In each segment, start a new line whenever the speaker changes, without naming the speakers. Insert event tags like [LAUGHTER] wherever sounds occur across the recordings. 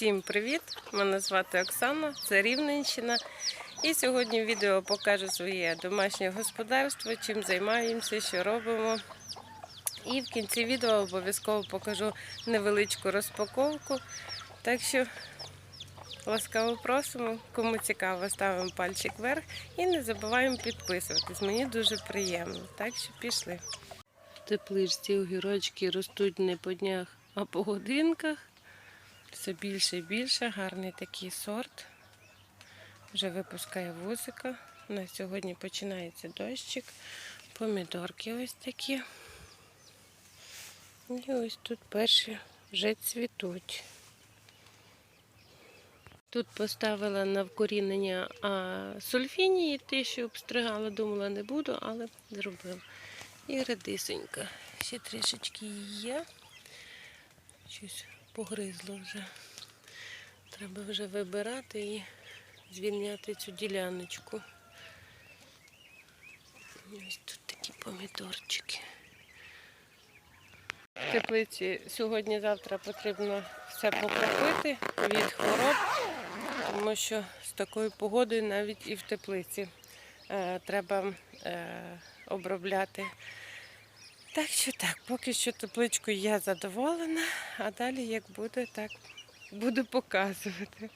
Всім привіт! Мене звати Оксана, це Рівненщина. І сьогодні в відео покажу своє домашнє господарство, чим займаємося, що робимо. І в кінці відео обов'язково покажу невеличку розпаковку. Так що ласкаво просимо, кому цікаво, ставимо пальчик вверх і не забуваємо підписуватись. Мені дуже приємно. Так що пішли. Тепличці огірочки ростуть не по днях, а по годинках. Все більше і більше, гарний такий сорт. Вже випускає вусика. На сьогодні починається дощик. Помідорки ось такі. І ось тут перші вже цвітуть. Тут поставила на вкорінення сульфінії, те, що обстригала, думала, не буду, але зробила. І редисенька. Ще трішечки її є. Щось погризло вже. Треба вже вибирати і звільняти цю діляночку. Ось тут такі помідорчики. В теплиці сьогодні-завтра потрібно все покропити від хвороб, тому що з такою погодою навіть і в теплиці е, треба е, обробляти. Так що так, поки що тепличкою я задоволена, а далі як буде, так буду показувати.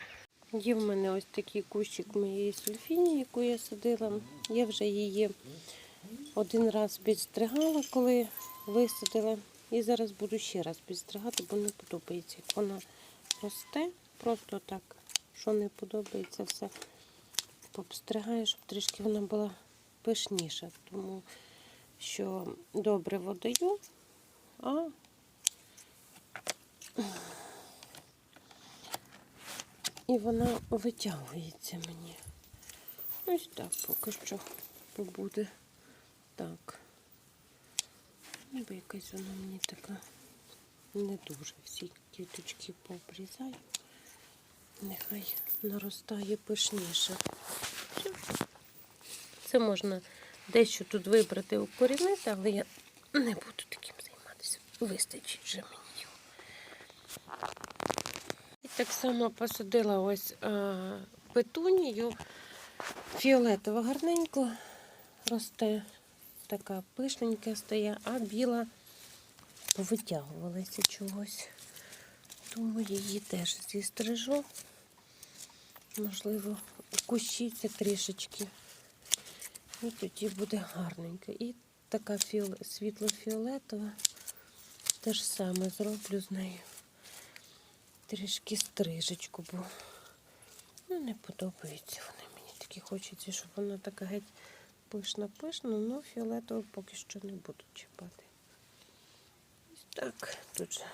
Є в мене ось такий кущик моєї сульфіні, яку я садила. Я вже її один раз підстригала, коли висадила. І зараз буду ще раз підстригати, бо не подобається. Як вона росте, просто так, що не подобається, все попстригаю, щоб трішки вона була пишніша. Тому що добре водаю, а і вона витягується мені. Ось так поки що побуде так. Ніби якась вона мені така не дуже всі квіточки пообрізаю. Нехай наростає пишніше. Це можна дещо тут вибрати укорінити, але я не буду таким займатися. Вистачить вже мені. І так само посадила ось е, петунію. Фіолетова гарненько росте, така пишненька стає, а біла повитягувалася чогось. Тому її теж зістрижу. Можливо, кущиться трішечки. І тоді буде гарненько. І така фіол... світло-фіолетова. Те ж саме зроблю з нею. Трішки стрижечку, бо ну, не подобаються вони мені. Такі хочеться, щоб вона така геть пишна-пишна, але фіолетову поки що не буду чіпати. Ось так, тут же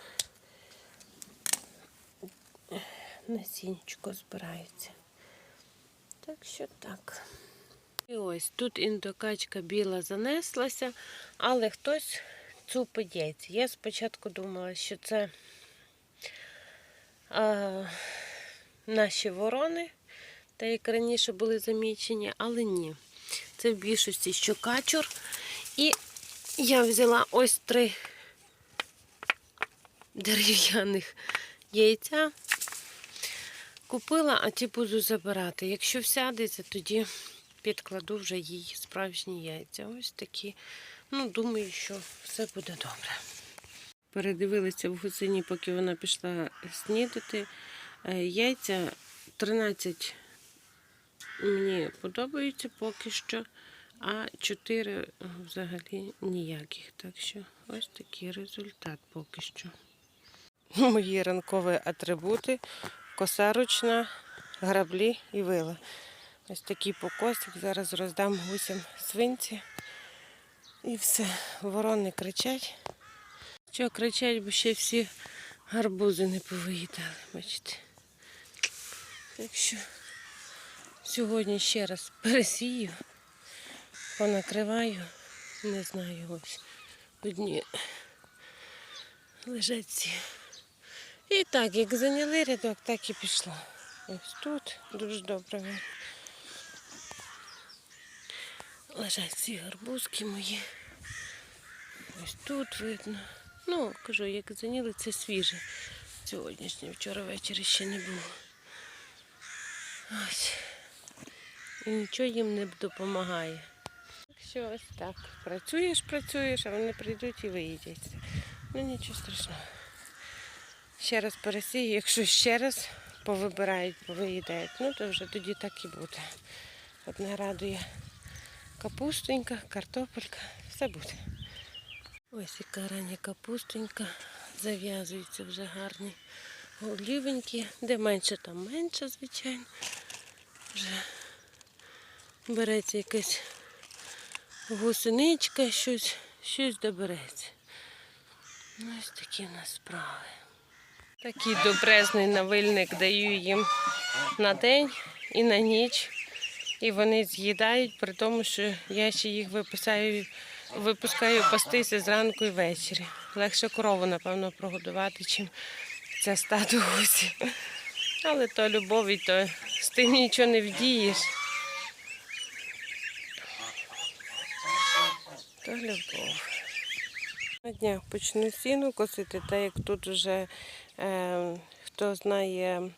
насінчко збирається. Так що так. І ось тут індокачка біла занеслася, але хтось цупить яйця. Я спочатку думала, що це а, наші ворони, та як раніше були замічені, але ні. Це в більшості що качур. І я взяла ось три дерев'яних яйця. Купила, а ті буду забирати. Якщо всядеться, тоді підкладу вже їй справжні яйця. Ось такі. Ну, думаю, що все буде добре. Передивилися в гусині, поки вона пішла снідати. Е, Яйця 13 мені подобаються поки що, а 4 взагалі ніяких. Так що ось такий результат поки що. Мої ранкові атрибути коса ручна, граблі і вила. Ось такий покосик. Зараз роздам гусям свинці. І все. Ворони кричать. Що кричать, бо ще всі гарбузи не повиїдали, бачите. Так сьогодні ще раз пересію, понакриваю, не знаю, ось одні лежать ці. І так, як зайняли рядок, так і пішло. Ось тут дуже добре. Лежать ці гарбузки мої. Ось тут видно. Ну, кажу, як зайняли, це свіже. сьогоднішній, вчора ввечері ще не було. Ось. І нічого їм не допомагає. Так що ось так. Працюєш, працюєш, а вони прийдуть і виїдять. Ну нічого страшного. Ще раз пересію, якщо ще раз повибирають, повиїдають, ну то вже тоді так і буде. Одне радує капустонька, картопелька, все буде. Ось яка рання капустонька, зав'язуються вже гарні олівенькі, де менше, там менше, звичайно. Вже береться якась гусеничка, щось, щось добереться. Ну, ось такі в нас справи. Такий добрезний навильник даю їм на день і на ніч. І вони з'їдають, при тому, що я ще їх виписаю, випускаю пастися зранку і ввечері. Легше корову, напевно, прогодувати, чим це стадо гусів. Але то любов і то з тим нічого не вдієш. То любов. На днях почну сіну косити, так як тут вже е, хто знає.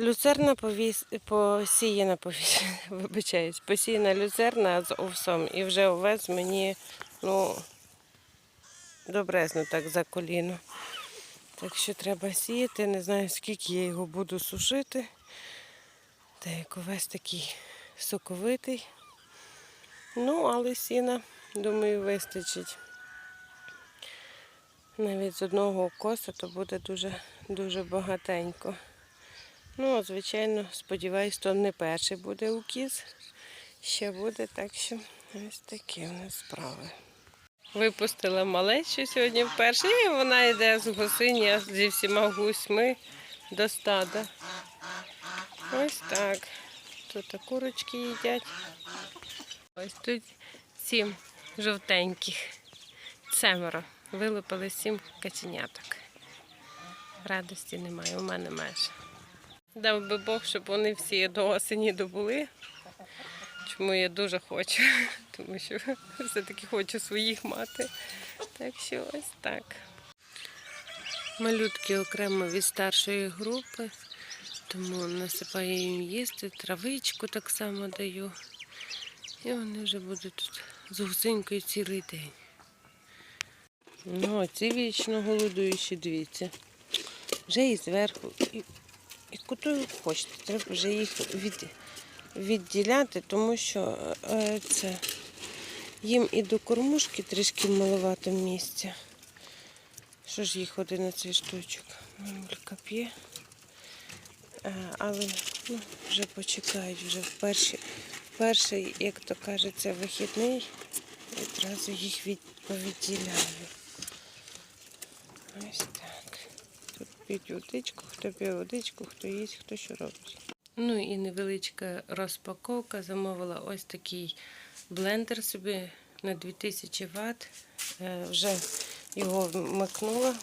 Люцерна повіс... посіяна, повіс... [LAUGHS] вибачаюсь, посіяна люцерна з овсом. І вже овець мені, ну, добрезно так за коліно. Так що треба сіяти, не знаю, скільки я його буду сушити. Та як овець такий соковитий. Ну, але сіна, думаю, вистачить. Навіть з одного коса то буде дуже, дуже багатенько. Ну, звичайно, сподіваюсь, то не перший буде укіс. Ще буде, так що ось такі у нас справи. Випустила малечу сьогодні вперше, і вона йде з гусиня зі всіма гусьми до стада. Ось так. Тут курочки їдять. Ось тут сім жовтеньких. Семеро. Вилупили сім каченяток. Радості немає, у мене майже. Дав би Бог, щоб вони всі до осені добули. Чому я дуже хочу, [LAUGHS] тому що все-таки хочу своїх мати. Так що ось так. Малютки окремо від старшої групи, тому насипаю їм їсти, травичку так само даю. І вони вже будуть тут з гусенькою цілий день. Ну, ці вічно голодуючі, дивіться. Вже і зверху, і, і куди хочете. Треба вже їх від, відділяти, тому що е, це їм і до кормушки трішки маловато місця. Що ж їх 11 штучок. Мамулька п'є. Е, але ну, вже почекають, вже в перший, перший, як то кажеться, вихідний. Одразу їх від, повідділяю. Ось п'ють водичку, хто п'є водичку, хто їсть, хто що робить. Ну і невеличка розпаковка. Замовила ось такий блендер собі на 2000 Вт. Е, Вже його вмикнула.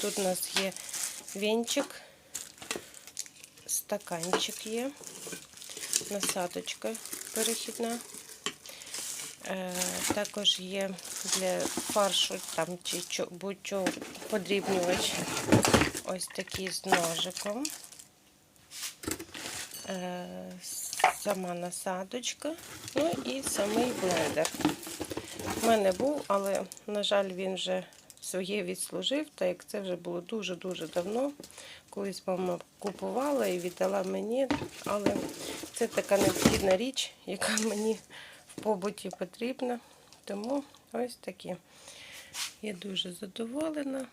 Тут у нас є вінчик, стаканчик є, насадочка перехідна. Е, Також є для фаршу там чи будь-що подрібнювач. Ось такий з ножиком. Е, Сама насадочка, ну і самий блендер. У мене був, але, на жаль, він вже своє відслужив, так як це вже було дуже-дуже давно. Колись мама купувала і віддала мені, але це така необхідна річ, яка мені побуті потрібна. Тому ось такі. Я дуже задоволена,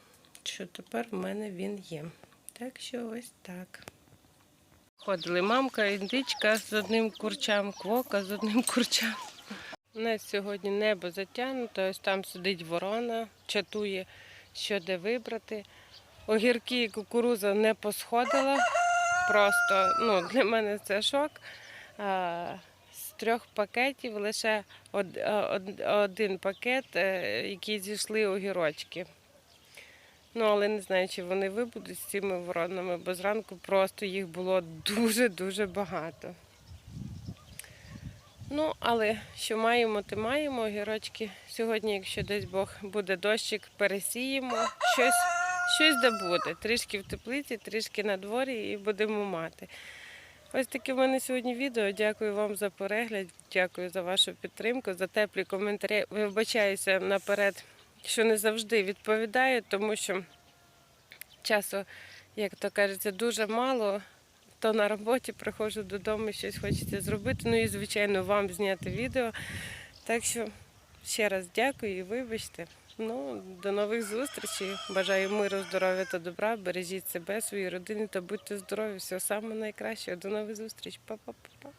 що тепер в мене він є. Так що ось так. Ходили мамка, індичка з одним курчам, квока з одним [LAUGHS] курчам. У нас сьогодні небо затягнуто, ось там сидить ворона, чатує, що де вибрати. Огірки і кукуруза не посходила. Просто ну, для мене це шок. Трьох пакетів лише од- один пакет, е, який зійшли огірочки. Ну, але не знаю, чи вони вибудуть з цими воронами, бо зранку просто їх було дуже-дуже багато. Ну, але що маємо, то маємо. Огірочки сьогодні, якщо десь Бог буде дощик, пересіємо. Щось, щось да буде. Трішки в теплиці, трішки на дворі і будемо мати. Ось таке в мене сьогодні відео. Дякую вам за перегляд, дякую за вашу підтримку, за теплі коментарі. Вибачаюся наперед, що не завжди відповідаю, тому що часу, як то кажеться, дуже мало. То на роботі приходжу додому, щось хочеться зробити. Ну і, звичайно, вам зняти відео. Так що ще раз дякую і вибачте. Ну, до нових зустрічей. Бажаю миру, здоров'я та добра. Бережіть себе, свої родини та будьте здорові. Всього самого найкращого. До нових зустрічей. Па-па-па-па.